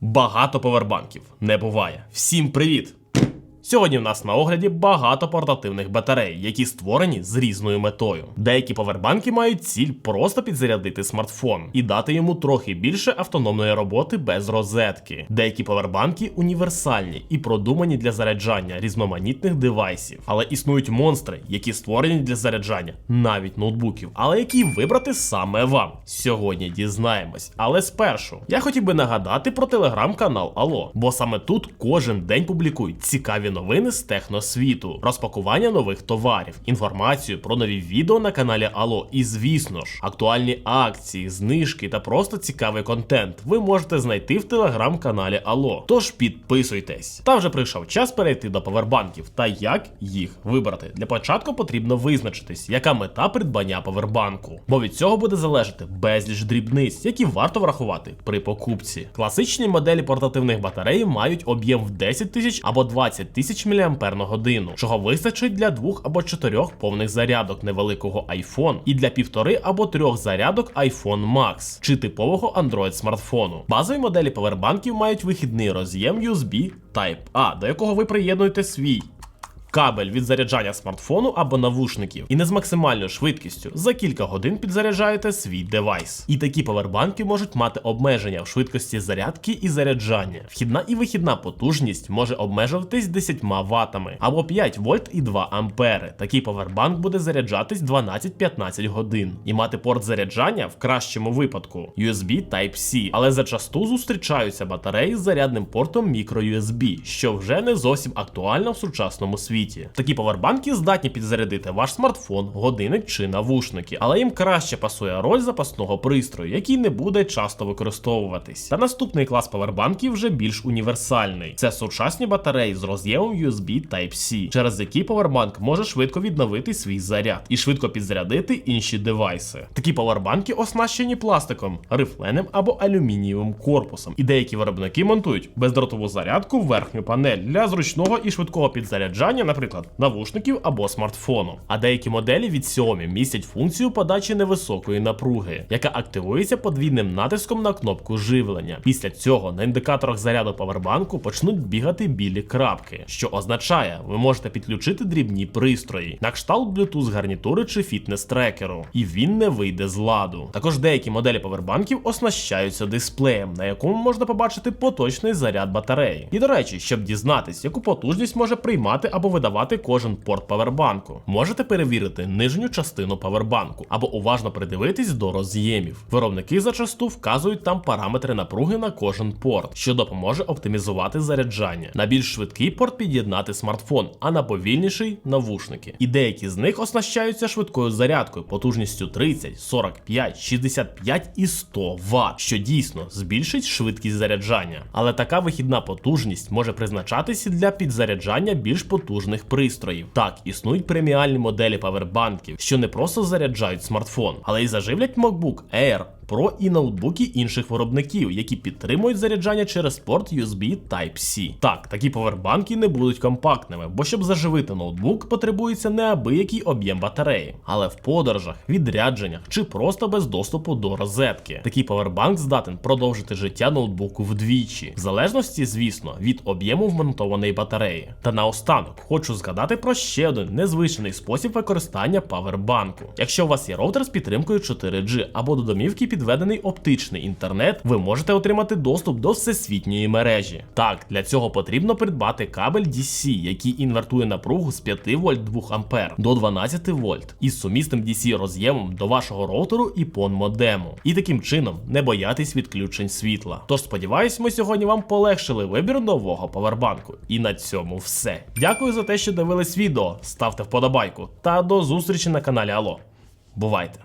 Багато повербанків не буває. Всім привіт! Сьогодні в нас на огляді багато портативних батарей, які створені з різною метою. Деякі повербанки мають ціль просто підзарядити смартфон і дати йому трохи більше автономної роботи без розетки. Деякі повербанки універсальні і продумані для заряджання різноманітних девайсів. Але існують монстри, які створені для заряджання навіть ноутбуків, але які вибрати саме вам. Сьогодні дізнаємось. Але спершу я хотів би нагадати про телеграм-канал Алло, бо саме тут кожен день публікують цікаві новини з техносвіту, розпакування нових товарів, інформацію про нові відео на каналі Алло. І звісно ж, актуальні акції, знижки та просто цікавий контент ви можете знайти в телеграм-каналі Алло. Тож підписуйтесь. Та вже прийшов час перейти до повербанків та як їх вибрати. Для початку потрібно визначитись, яка мета придбання повербанку, бо від цього буде залежати безліч дрібниць, які варто врахувати при покупці. Класичні моделі портативних батарей мають об'єм в 10 тисяч або 20 тисяч мАч на годину, чого вистачить для двох або чотирьох повних зарядок невеликого iPhone і для півтори або трьох зарядок iPhone Max чи типового Android смартфону. Базові моделі павербанків мають вихідний роз'єм USB Type-A, до якого ви приєднуєте свій кабель від заряджання смартфону або навушників, і не з максимальною швидкістю за кілька годин підзаряджаєте свій девайс. І такі повербанки можуть мати обмеження в швидкості зарядки і заряджання. Вхідна і вихідна потужність може обмежуватись 10 ватами або 5 вольт і 2 ампери. Такий повербанк буде заряджатись 12-15 годин і мати порт заряджання в кращому випадку USB Type-C, але зачасту зустрічаються батареї з зарядним портом microUSB, що вже не зовсім актуально в сучасному світі. Такі повербанки здатні підзарядити ваш смартфон, годинник чи навушники, але їм краще пасує роль запасного пристрою, який не буде часто використовуватись. Та наступний клас повербанків вже більш універсальний. Це сучасні батареї з роз'ємом USB Type-C, через які повербанк може швидко відновити свій заряд і швидко підзарядити інші девайси. Такі повербанки оснащені пластиком, рифленим або алюмінієвим корпусом. І деякі виробники монтують бездротову зарядку в верхню панель для зручного і швидкого підзаряджання, наприклад, навушників або смартфону. А деякі моделі від Xiaomi містять функцію подачі невисокої напруги, яка активується подвійним натиском на кнопку живлення. Після цього на індикаторах заряду павербанку почнуть бігати білі крапки, що означає, ви можете підключити дрібні пристрої, на кшталт Bluetooth гарнітури чи фітнес-трекеру, і він не вийде з ладу. Також деякі моделі павербанків оснащаються дисплеєм, на якому можна побачити поточний заряд батареї. І до речі, щоб дізнатись, яку потужність може приймати або видавати кожен порт павербанку, можете перевірити нижню частину павербанку або уважно придивитись до роз'ємів. Виробники зачасту вказують там параметри напруги на кожен порт, що допоможе оптимізувати заряджання. На більш швидкий порт під'єднати смартфон, а на повільніший навушники. І деякі з них оснащаються швидкою зарядкою потужністю 30, 45, 65 і 100 Вт, що дійсно збільшить швидкість заряджання. Але така вихідна потужність може призначатися для підзаряджання більш потужних пристроїв. Так, існують преміальні моделі павербанків, що не просто заряджають смартфон, але й заживлять MacBook Air. Pro і ноутбуки інших виробників, які підтримують заряджання через порт USB Type-C. Так, такі повербанки не будуть компактними, бо щоб заживити ноутбук, потребується неабиякий об'єм батареї, але в подорожах, відрядженнях чи просто без доступу до розетки. Такий повербанк здатен продовжити життя ноутбуку вдвічі, в залежності, звісно, від об'єму вмонтованої батареї. Та наостанок хочу згадати про ще один незвичний спосіб використання павербанку. Якщо у вас є роутер з підтримкою 4G або до домівки підведений оптичний інтернет, ви можете отримати доступ до всесвітньої мережі. Так, для цього потрібно придбати кабель DC, який інвертує напругу з 5 вольт 2 ампер до 12 вольт із сумісним DC роз'ємом до вашого роутеру і PON модему. І таким чином не боятись відключень світла. Тож сподіваюсь, ми сьогодні вам полегшили вибір нового павербанку. І на цьому все. Дякую за те, що дивились відео. Ставте вподобайку та до зустрічі на каналі Алло. Бувайте!